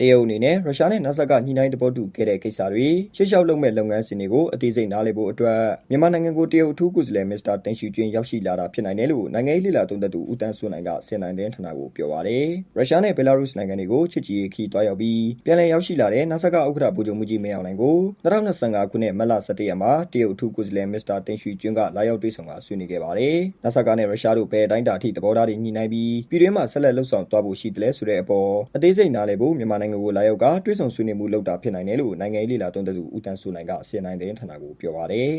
တရုတ်အနေနဲ့ရုရှားနဲ့နာဆာကညှိနှိုင်းသဘောတူခဲ့တဲ့ကိစ္စတွေရှေ့လျှောက်လုပ်မဲ့လုပ်ငန်းစဉ်တွေကိုအသေးစိတ်နားလည်ဖို့အတွက်မြန်မာနိုင်ငံကိုတရုတ်အထူးကိုယ်စားလှယ်မစ္စတာတင်ရှီကျွင်းရောက်ရှိလာတာဖြစ်နိုင်တယ်လို့နိုင်ငံရေးလှိလာသုံးသက်သူဦးတန်းစွန်းနိုင်ကစင်နိုင်တဲ့ဌာနကိုပြောပါတယ်ရုရှားနဲ့ဘယ်လာရုစ်နိုင်ငံတွေကိုချစ်ကြည်ရေးခီးတွားရောက်ပြီးပြန်လည်ရောက်ရှိလာတဲ့နာဆာကဥက္ကဋ္ဌဗိုလ်ချုပ်မှုကြီးမင်းအောင်လှိုင်ကို2025ခုနှစ်မတ်လ17ရက်မှာတရုတ်အထူးကိုယ်စားလှယ်မစ္စတာတင်ရှီကျွင်းကလာရောက်တွေ့ဆုံကဆွေးနွေးခဲ့ပါတယ်နာဆာကနဲ့ရုရှားတို့ဘယ်တိုင်းတာထိသဘောထားတွေညှိနှိုင်းပြီးပြည်တွင်းမှာဆက်လက်လှုပ်ဆောင်သွားဖို့ရှိတယ်လဲဆိုတဲ့အပေါ်အသေးစိတ်နားလည်ဖို့မြန်မာနိုင်ငံကိုလာရောက်ကတွေ့ဆုံဆွေးနွေးမှုလုပ်တာဖြစ်နိုင်တယ်လို့နိုင်ငံရေးလှိလာသုံးသက်သူဦးတန်းစိုးနိုင်ကစင်နိုင်တဲ့ဌာနကိုပြောပါတယ်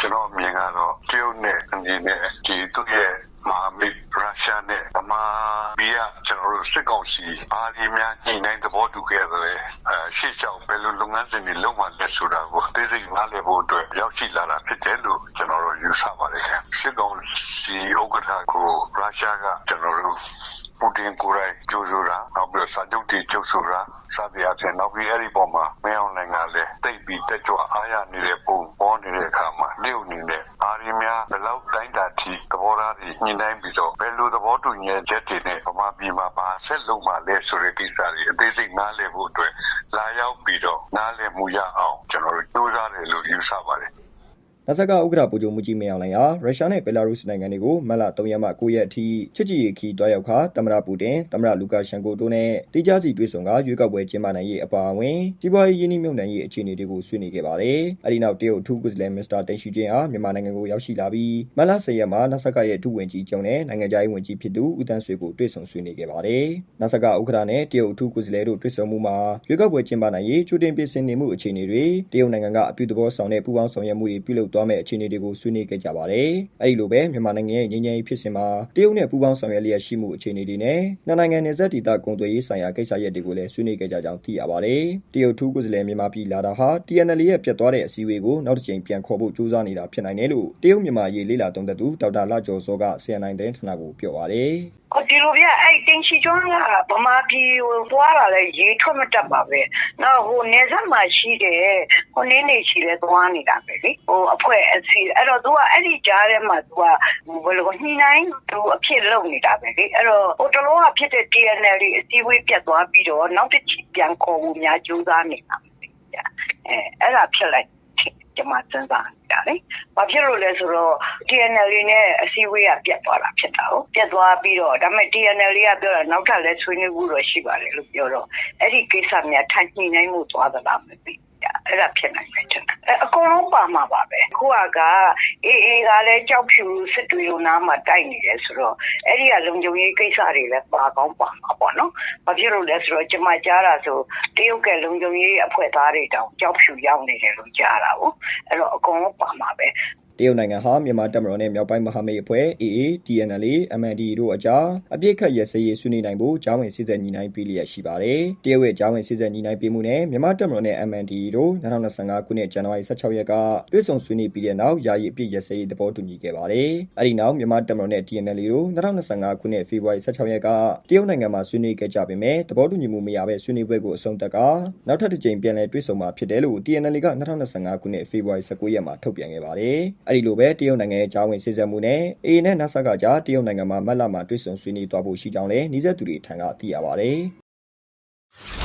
ကျွန်တော်အမြင်ကတော့တရုတ်နဲ့အနေနဲ့ဒီသူ့ရဲ့မဟာမိတ်ရုရှားနဲ့ဗမာပြည်ကကျွန်တော်တို့စစ်ကောင်စီအားဒီများညှိနှိုင်းသဘောတူခဲ့တယ်အဲရှေ့လျှောက်ဘယ်လိုလုပ်ငန်းစဉ်တွေလုပ်မှလဲဆိုတာကိုသိစိတ်နားလည်ဖို့အတွက်ရောက်ရှိလာတာဖြစ်တယ်လို့ကျွန်တော်တို့ယူဆပါတယ်ခင်ဗျစစ်ကောင်စီဥက္ကဋ္ဌကိုရုရှားကကျွန်တော်တို့ ပူတင်ကိုယ်တိုင်ကြိုးဆိုတာနောက်ပြီးတော့စာချုပ်တွေကြိုးဆိုတာစသည်အဖြစ်နောက်ပြီးအဲ့ဒီပုံမှာမင်းအောင်လှိုင်ကလည်းတိတ်ပြီးတက်ကြွအားရနေတဲ့ပုံပေါ်နေတဲ့အခါမှာလျှို့နေတဲ့အားရများဘယ်လောက်တိုင်းတာထိသဘောထားတွေညှိနှိုင်းပြီးတော့ဘယ်လိုသဘောတူညီချက်တွေနဲ့ဗမာပြည်မှာဘာဆက်လုပ်မှလဲဆိုတဲ့ကိစ္စတွေအသေးစိတ်နားလည်ဖို့အတွက်လာရောက်ပြီးတော့နားလည်မှုရအောင်ကျွန်တော်တို့ကြိုးစားတယ်လို့ယူဆပါတယ် နာဆာကဥက္ကဋ္ဌဗိုလ်ချုပ်မှုကြီးမင်းအောင်လှိုင်ဟာရုရှားနဲ့ဘယ်လာရုစ်နိုင်ငံတွေကိုမတ်လ3ရက်မှ9ရက်အထိချစ်ကြည်ရေးခီးတွားရောက်ခါသမ္မတပူတင်သမ္မတလူကာရှန်ကိုတို့နဲ့တိကျစီတွေ့ဆုံကရွေးကောက်ပွဲကျင်းပနိုင်ရေးအပါအဝင်စီးပွားရေးရင်းနှီးမြှုပ်နှံရေးအခြေအနေတွေကိုဆွေးနွေးခဲ့ပါတယ်။အဲဒီနောက်တရုတ်အထူးကိုယ်စားလှယ်မစ္စတာတင်ရှီကျင်းဟာမြန်မာနိုင်ငံကိုရောက်ရှိလာပြီးမတ်လ10ရက်မှာနာဆာကရဲ့ဒုဝန်ကြီးကျုံနဲ့နိုင်ငံခြားရေးဝန်ကြီးဖြစ်သူဦးတန်းဆွေကိုတွေ့ဆုံဆွေးနွေးခဲ့ပါတယ်။နာဆာကဥက္ကဋ္ဌနဲ့တရုတ်အထူးကိုယ်စားလှယ်တို့တွေ့ဆုံမှုမှာရွေးကောက်ပွဲကျင်းပနိုင်ရေးချိုးတင်ပြင်ဆင်နေမှုအခြေအနေတွေတရုတ်နိုင်ငံကအပြုသဘောဆောင်တဲ့ပူးပေါင်းဆောင်ရွက်မှုတွေပြုလုပ်သွားမယ့်အခြေအနေတွေကိုဆွေးနွေးခဲ့ကြပါတယ်။အဲဒီလိုပဲမြန်မာနိုင်ငံရဲ့ငြိမ်းချမ်းရေးဖြစ်စဉ်မှာတရုတ်နဲ့ပူးပေါင်းဆောင်ရွက်လျက်ရှိမှုအခြေအနေတွေနဲ့နှစ်နိုင်ငံနယ်စပ်ဒေသကုန်သွယ်ရေးဆိုင်ရာကိစ္စရပ်တွေကိုလည်းဆွေးနွေးခဲ့ကြကြောင်းသိရပါတယ်။တရုတ်ထူးကိုယ်စားလှယ်မြန်မာပြည်လာတာဟာ TNL ရဲ့ပြတ်သွားတဲ့အစည်းအဝေးကိုနောက်တစ်ကြိမ်ပြန်ခေါ်ဖို့ကြိုးစားနေတာဖြစ်နိုင်တယ်လို့တရုတ်မြန်မာရေးလေးလာသုံးသက်သူဒေါက်တာလကျော်စောက CNN တဲ့ဌာနကိုပြောပါတယ်။ဟိုဒီလိုပြအဲ့တင်ချီကျွန်းကဗမာပြည်ဟိုသွားလာလဲရေထွက်မတက်ပါပဲ။နောက်ဟိုနေဆက်မှာရှိတယ်ဟိုနေနေရှိလဲသွားနေတာပဲလေ။ဟိုအဖွဲ့အစည်းအဲ့တော့သူကအဲ့ဒီကြားထဲမှာသူကဘယ်လိုညှိနှိုင်းသူအဖြစ်လုပ်နေတာပဲလေ။အဲ့တော့ဟိုတလောကဖြစ်တဲ့ TNL အစည်းအဝေးပြတ်သွားပြီးတော့နောက်တစ်ချီပြန်ခေါ်ဖို့များကြိုးစားနေတာပဲ။အဲအဲ့ဒါဖြစ်လိုက်ကျွန်မစဉ်းစားနေတာလေ။ဘာဖြစ်လို့လဲဆိုတော့ TNL နဲ့အစည်းအဝေးကပြတ်သွားတာဖြစ်တာဟုတ်။ပြတ်သွားပြီးတော့ဒါပေမဲ့ TNL ကပြောတာနောက်ထပ်လည်းဆွေးနွေးမှုတော့ရှိပါတယ်လို့ပြောတော့အဲ့ဒီကိစ္စများထိုင်ညှိနှိုင်းမှုသွားသလားမသိဘူး။ အဲ့ဒါဖြစ်နိုင်တယ်ကျွန်တော်။အကုန်လုံးပါမှာပါပဲ။ခုကအေးအေးကလည်းကြောက်ဖြူစစ်တွေုံနားမှာတိုက်နေတယ်ဆိုတော့အဲ့ဒီကလုံခြုံရေးကိစ္စတွေလည်းပါကောင်းပါမှာပေါ့နော်။ဘာဖြစ်လို့လဲဆိုတော့ကျွန်မကြားတာဆိုတရုတ်ကလုံခြုံရေးအဖွဲ့သားတွေတောင်ကြောက်ဖြူရောက်နေတယ်လို့ကြားတာဟုတ်။အဲ့တော့အကုန်လုံးပါမှာပဲ။ တရုတ်နိုင်ငံဟာမြန်မာတပ်မတော်နဲ့မြောက်ပိုင်းမဟာမိတ်အဖွဲ့ AA, TNLA, MND တို့အကြားအပြစ်ခတ်ရစရေးဆွေးနွေးနိုင်ဖို့ဂျာဝင်စစ်ဆက်ညီနိုင်ပေးလျက်ရှိပါတယ်။တရုတ်ရဲ့ဂျာဝင်စစ်ဆက်ညီနိုင်ပေးမှုနဲ့မြန်မာတပ်မတော်နဲ့ MND တို့2025ခုနှစ်ဇန်နဝါရီ16ရက်ကတွေ့ဆုံဆွေးနွေးပြီးတဲ့နောက်ယာယီအပြစ်ရစရေးသဘောတူညီခဲ့ပါတယ်။အဲဒီနောက်မြန်မာတပ်မတော်နဲ့ TNLA တို့2025ခုနှစ်ဖေဖော်ဝါရီ16ရက်ကတရုတ်နိုင်ငံမှာဆွေးနွေးခဲ့ကြပေမဲ့သဘောတူညီမှုမရဘဲဆွေးနွေးပွဲကိုအဆုံးသတ်ကနောက်ထပ်တစ်ကြိမ်ပြန်လည်တွေ့ဆုံမှာဖြစ်တယ်လို့ TNLA က2025ခုနှစ်ဖေဖော်ဝါရီ19ရက်မှာထုတ်ပြန်ခဲ့ပါတယ်။အဲဒီလိုပဲတရုတ်နိုင်ငံရဲ့ဂျာဝင်စစ်ဆက်မှုနဲ့ A နဲ့ NASA ကကြားတရုတ်နိုင်ငံမှာမတ်လမှာတွေ့ဆုံဆွေးနွေးသွားဖို့ရှိကြောင်းလည်းနှီးစက်သူတွေထံကသိရပါတယ်။